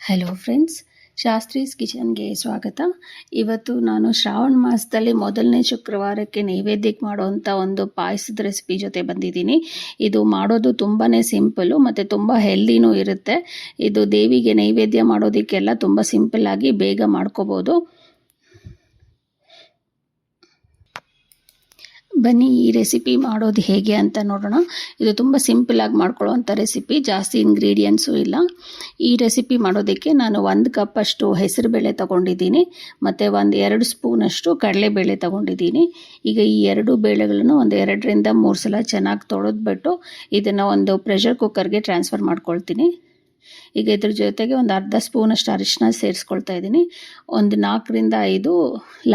Hello friends Shastri's ಕಿಚನ್ಗೆ ಸ್ವಾಗತ. ಇವತ್ತು ನಾನು ಶ್ರಾವಣ ಮಾಸದಲ್ಲಿ ಮೊದಲನೇ ಶುಕ್ರವಾರಕ್ಕೆ ನೈವೇದ್ಯಕ್ಕೆ ಮಾಡುವಂಥ ಒಂದು ಪಾಯಸದ ರೆಸಿಪಿ ಜೊತೆ ಬಂದಿದ್ದೀನಿ. ಇದು ಮಾಡೋದು ತುಂಬಾ ಸಿಂಪಲ್ಲು, ಮತ್ತು ತುಂಬ ಹೆಲ್ದಿನೂ ಇರುತ್ತೆ. ಇದು ದೇವಿಗೆ ನೈವೇದ್ಯ ಮಾಡೋದಕ್ಕೆಲ್ಲ ತುಂಬ ಸಿಂಪಲ್ಲಾಗಿ ಬೇಗ ಮಾಡ್ಕೋಬೋದು. ಬನ್ನಿ ಈ ರೆಸಿಪಿ ಮಾಡೋದು ಹೇಗೆ ಅಂತ ನೋಡೋಣ. ಇದು ತುಂಬ ಸಿಂಪಲಾಗಿ ಮಾಡ್ಕೊಳ್ಳೋವಂಥ ರೆಸಿಪಿ ಜಾಸ್ತಿ ಇಂಗ್ರೀಡಿಯೆಂಟ್ಸು ಇಲ್ಲ. ಈ ರೆಸಿಪಿ ಮಾಡೋದಕ್ಕೆ ನಾನು ಒಂದು ಕಪ್ಪಷ್ಟು ಹೆಸರುಬೇಳೆ ತಗೊಂಡಿದ್ದೀನಿ, ಮತ್ತು ಒಂದು ಎರಡು ಸ್ಪೂನಷ್ಟು ಕಡಲೆಬೇಳೆ ತೊಗೊಂಡಿದ್ದೀನಿ. ಈಗ ಈ ಎರಡು ಬೇಳೆಗಳನ್ನು ಒಂದು ಎರಡರಿಂದ ಮೂರು ಸಲ ಚೆನ್ನಾಗಿ ತೊಳೆದ್ಬಿಟ್ಟು ಇದನ್ನು ಒಂದು ಪ್ರೆಷರ್ ಕುಕ್ಕರ್ಗೆ ಟ್ರಾನ್ಸ್ಫರ್ ಮಾಡ್ಕೊಳ್ತೀನಿ. ಈಗ ಇದ್ರ ಜೊತೆಗೆ ಒಂದು ಅರ್ಧ ಸ್ಪೂನಷ್ಟು ಅರಿಶಿನ ಸೇರಿಸ್ಕೊಳ್ತಾ ಇದ್ದೀನಿ. ಒಂದು ನಾಲ್ಕರಿಂದ ಐದು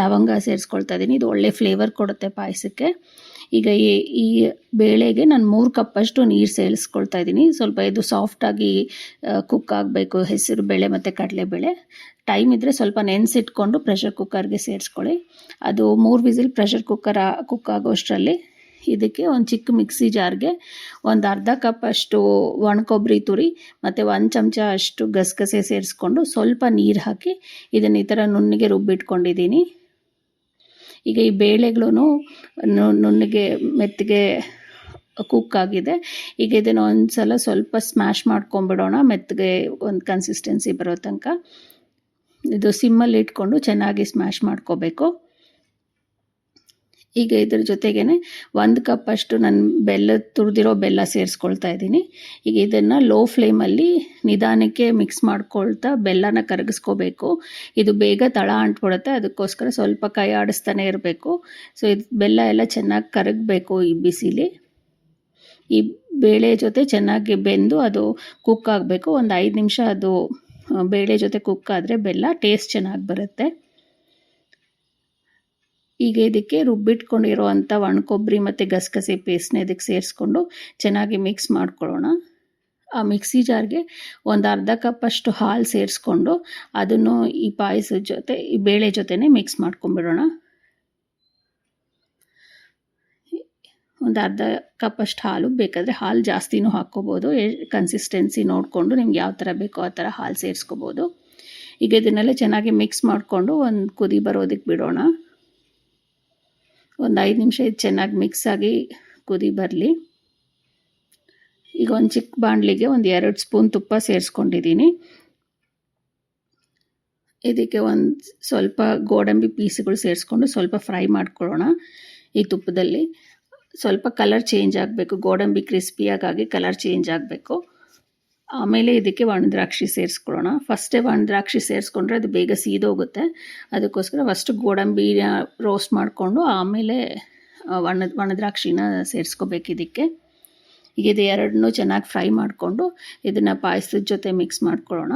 ಲವಂಗ ಸೇರಿಸ್ಕೊಳ್ತಾ ಇದ್ದೀನಿ. ಇದು ಒಳ್ಳೆ ಫ್ಲೇವರ್ ಕೊಡುತ್ತೆ ಪಾಯಸಕ್ಕೆ. ಈಗ ಈ ಈ ಬೇಳೆಗೆ ನಾನು ಮೂರು ಕಪ್ಪಷ್ಟು ನೀರು ಸೇರಿಸ್ಕೊಳ್ತಾ ಇದ್ದೀನಿ. ಸ್ವಲ್ಪ ಇದು ಸಾಫ್ಟಾಗಿ ಕುಕ್ ಆಗಬೇಕು. ಹೆಸರು ಬೇಳೆ ಮತ್ತು ಕಡಲೆಬೇಳೆ ಟೈಮ್ ಇದ್ದರೆ ಸ್ವಲ್ಪ ನೆನೆಸಿಟ್ಕೊಂಡು ಪ್ರೆಷರ್ ಕುಕ್ಕರ್ಗೆ ಸೇರಿಸ್ಕೊಳ್ಳಿ. ಅದು ಮೂರು ವಿಸಿಲ್ ಪ್ರೆಷರ್ ಕುಕ್ಕರ್ ಕುಕ್ ಆಗೋಷ್ಟರಲ್ಲಿ ಇದಕ್ಕೆ ಒಂದು ಚಿಕ್ಕ ಮಿಕ್ಸಿ ಜಾರ್ಗೆ ಒಂದು ಅರ್ಧ ಕಪ್ ಅಷ್ಟು ಒಣಕೊಬ್ಬರಿ ತುರಿ ಮತ್ತು ಒಂದು ಚಮಚ ಅಷ್ಟು ಗಸಗಸೆ ಸೇರಿಸ್ಕೊಂಡು ಸ್ವಲ್ಪ ನೀರು ಹಾಕಿ ಇದನ್ನು ಈ ಥರ ನುಣ್ಣಗೆ ರುಬ್ಬಿಟ್ಕೊಂಡಿದ್ದೀನಿ. ಈಗ ಈ ಬೇಳೆಗಳೂ ನುಣ್ಣಗೆ ಮೆತ್ತಗೆ ಕುಕ್ ಆಗಿದೆ. ಈಗ ಇದನ್ನು ಒಂದು ಸಲ ಸ್ವಲ್ಪ ಸ್ಮ್ಯಾಶ್ ಮಾಡ್ಕೊಂಬಿಡೋಣ. ಮೆತ್ತಗೆ ಒಂದು ಕನ್ಸಿಸ್ಟೆನ್ಸಿ ಬರೋ ತನಕ. ಇದು ಸಿಮ್ಮಲ್ಲಿ ಇಟ್ಕೊಂಡು ಚೆನ್ನಾಗಿ ಸ್ಮ್ಯಾಶ್ ಮಾಡ್ಕೋಬೇಕು. ಈಗ ಇದ್ರ ಜೊತೆಗೇ ಒಂದು ಕಪ್ ಅಷ್ಟು ನನ್ನ ಬೆಲ್ಲ ತುರಿದಿರೋ ಬೆಲ್ಲ ಸೇರಿಸ್ಕೊಳ್ತಾ ಇದ್ದೀನಿ. ಈಗ ಇದನ್ನು ಲೋ ಫ್ಲೇಮಲ್ಲಿ ನಿಧಾನಕ್ಕೆ ಮಿಕ್ಸ್ ಮಾಡ್ಕೊಳ್ತಾ ಬೆಲ್ಲನ ಕರಗಿಸ್ಕೋಬೇಕು. ಇದು ಬೇಗ ತಳ ಅಂಟ್ಬಿಡುತ್ತೆ, ಅದಕ್ಕೋಸ್ಕರ ಸ್ವಲ್ಪ ಕೈ ಆಡಿಸ್ತಾನೆ ಇರಬೇಕು. ಸೊ ಇದು ಬೆಲ್ಲ ಎಲ್ಲ ಚೆನ್ನಾಗಿ ಕರಗಬೇಕು ಈ ಬಿಸಿಲಿ. ಈ ಬೇಳೆ ಜೊತೆ ಚೆನ್ನಾಗಿ ಬೆಂದು ಅದು ಕುಕ್ ಆಗಬೇಕು. ಒಂದು ಐದು ನಿಮಿಷ ಅದು ಬೇಳೆ ಜೊತೆ ಕುಕ್ ಆದರೆ ಬೆಲ್ಲ ಟೇಸ್ಟ್ ಚೆನ್ನಾಗಿ ಬರುತ್ತೆ. ಈಗ ಇದಕ್ಕೆ ರುಬ್ಬಿಟ್ಕೊಂಡಿರೋವಂಥ ಒಣ ಕೊಬ್ಬರಿ ಮತ್ತು ಗಸಗಸೆ ಪೇಸ್ಟ್ನ ಇದಕ್ಕೆ ಸೇರಿಸ್ಕೊಂಡು ಚೆನ್ನಾಗಿ ಮಿಕ್ಸ್ ಮಾಡ್ಕೊಳ್ಳೋಣ. ಆ ಮಿಕ್ಸಿ ಜಾರ್ಗೆ ಒಂದು ಅರ್ಧ ಕಪ್ಪಷ್ಟು ಹಾಲು ಸೇರಿಸ್ಕೊಂಡು ಅದನ್ನು ಈ ಪಾಯಸದ ಜೊತೆ, ಈ ಬೇಳೆ ಜೊತೆನೆ ಮಿಕ್ಸ್ ಮಾಡ್ಕೊಂಬಿಡೋಣ ಒಂದು ಅರ್ಧ ಕಪ್ಪಷ್ಟು ಹಾಲು ಬೇಕಾದರೆ ಹಾಲು ಜಾಸ್ತಿನೂ ಹಾಕ್ಕೋಬೋದು. ಕನ್ಸಿಸ್ಟೆನ್ಸಿ ನೋಡಿಕೊಂಡು ನಿಮ್ಗೆ ಯಾವ ಥರ ಬೇಕೋ ಆ ಥರ ಹಾಲು ಸೇರಿಸ್ಕೋಬೋದು. ಈಗ ಇದನ್ನೆಲ್ಲ ಚೆನ್ನಾಗಿ ಮಿಕ್ಸ್ ಮಾಡಿಕೊಂಡು ಒಂದು ಕುದಿ ಬರೋದಕ್ಕೆ ಬಿಡೋಣ. ಒಂದು ಐದು ನಿಮಿಷ ಇದು ಚೆನ್ನಾಗಿ ಮಿಕ್ಸ್ ಆಗಿ ಕುದಿ ಬರಲಿ. ಈಗ ಒಂದು ಚಿಕ್ಕ ಬಾಣಲಿಗೆ ಒಂದು ಎರಡು ಸ್ಪೂನ್ ತುಪ್ಪ ಸೇರಿಸ್ಕೊಂಡಿದ್ದೀನಿ ಇದಕ್ಕೆ ಒಂದು ಸ್ವಲ್ಪ ಗೋಡಂಬಿ ಪೀಸ್ಗಳು ಸೇರಿಸ್ಕೊಂಡು ಸ್ವಲ್ಪ ಫ್ರೈ ಮಾಡ್ಕೊಳ್ಳೋಣ ಈ ತುಪ್ಪದಲ್ಲಿ. ಸ್ವಲ್ಪ ಕಲರ್ ಚೇಂಜ್ ಆಗಬೇಕು, ಗೋಡಂಬಿ ಕ್ರಿಸ್ಪಿಯಾಗಿ ಕಲರ್ ಚೇಂಜ್ ಆಗಬೇಕು. ಆಮೇಲೆ ಇದಕ್ಕೆ ಒಣದ್ರಾಕ್ಷಿ ಸೇರಿಸ್ಕೊಳ್ಳೋಣ. ಫಸ್ಟೇ ಒಣದ್ರಾಕ್ಷಿ ಸೇರಿಸ್ಕೊಂಡ್ರೆ ಅದು ಬೇಗ ಸೀದೋಗುತ್ತೆ. ಅದಕ್ಕೋಸ್ಕರ ಫಸ್ಟ್ ಗೋಡಂಬಿನ ರೋಸ್ಟ್ ಮಾಡಿಕೊಂಡು ಆಮೇಲೆ ಒಣ ಒಣದ್ರಾಕ್ಷಿನ ಸೇರಿಸ್ಕೋಬೇಕು ಇದಕ್ಕೆ. ಈಗ ಇದು ಎರಡನ್ನೂ ಚೆನ್ನಾಗಿ ಫ್ರೈ ಮಾಡಿಕೊಂಡು ಇದನ್ನು ಪಾಯಸದ ಜೊತೆ ಮಿಕ್ಸ್ ಮಾಡ್ಕೊಳ್ಳೋಣ.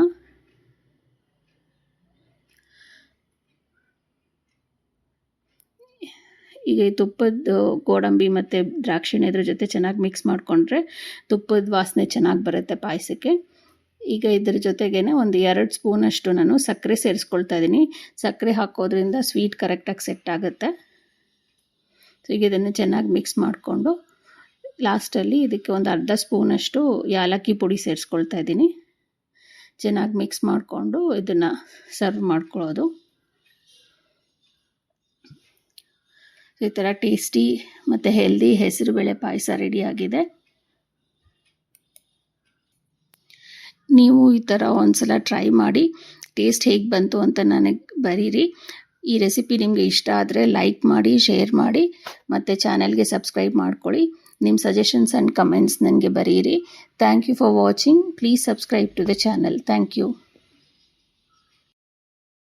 ಈಗ ತುಪ್ಪದ ಗೋಡಂಬಿ ಮತ್ತು ದ್ರಾಕ್ಷಿಣ ಇದ್ರ ಜೊತೆ ಚೆನ್ನಾಗಿ ಮಿಕ್ಸ್ ಮಾಡಿಕೊಂಡ್ರೆ ತುಪ್ಪದ ವಾಸನೆ ಚೆನ್ನಾಗಿ ಬರುತ್ತೆ ಪಾಯಸಕ್ಕೆ. ಈಗ ಇದ್ರ ಜೊತೆಗೇ ಒಂದು ಎರಡು ಸ್ಪೂನಷ್ಟು ನಾನು ಸಕ್ಕರೆ ಸೇರಿಸ್ಕೊಳ್ತಾ ಇದ್ದೀನಿ ಸಕ್ಕರೆ ಹಾಕೋದ್ರಿಂದ ಸ್ವೀಟ್ ಕರೆಕ್ಟಾಗಿ ಸೆಟ್ ಆಗುತ್ತೆ. ಸೊ ಈಗ ಇದನ್ನು ಚೆನ್ನಾಗಿ ಮಿಕ್ಸ್ ಮಾಡಿಕೊಂಡು ಲಾಸ್ಟಲ್ಲಿ ಇದಕ್ಕೆ ಒಂದು ಅರ್ಧ ಸ್ಪೂನಷ್ಟು ಯಾಲಕ್ಕಿ ಪುಡಿ ಸೇರಿಸ್ಕೊಳ್ತಾ ಇದ್ದೀನಿ ಚೆನ್ನಾಗಿ ಮಿಕ್ಸ್ ಮಾಡಿಕೊಂಡು ಇದನ್ನು ಸರ್ವ್ ಮಾಡ್ಕೊಳ್ಳೋದು. ಈ ಥರ ಟೇಸ್ಟಿ ಮತ್ತು ಹೆಲ್ದಿ ಹೆಸರುಬೇಳೆ ಪಾಯಸ ರೆಡಿಯಾಗಿದೆ ನೀವು ಈ ಥರ ಒಂದ್ಸಲ ಟ್ರೈ ಮಾಡಿ ಟೇಸ್ಟ್ ಹೇಗೆ ಬಂತು ಅಂತ ನನಗೆ ಬರೀರಿ. ಈ ರೆಸಿಪಿ ನಿಮಗೆ ಇಷ್ಟ ಆದರೆ ಲೈಕ್ ಮಾಡಿ ಶೇರ್ ಮಾಡಿ, ಮತ್ತು ಚಾನಲ್ಗೆ ಸಬ್ಸ್ಕ್ರೈಬ್ ಮಾಡ್ಕೊಳ್ಳಿ. ನಿಮ್ಮ ಸಜೆಷನ್ಸ್ ಆ್ಯಂಡ್ ಕಮೆಂಟ್ಸ್ ನನಗೆ ಬರೀರಿ. Thank you for watching please subscribe to the channel thank you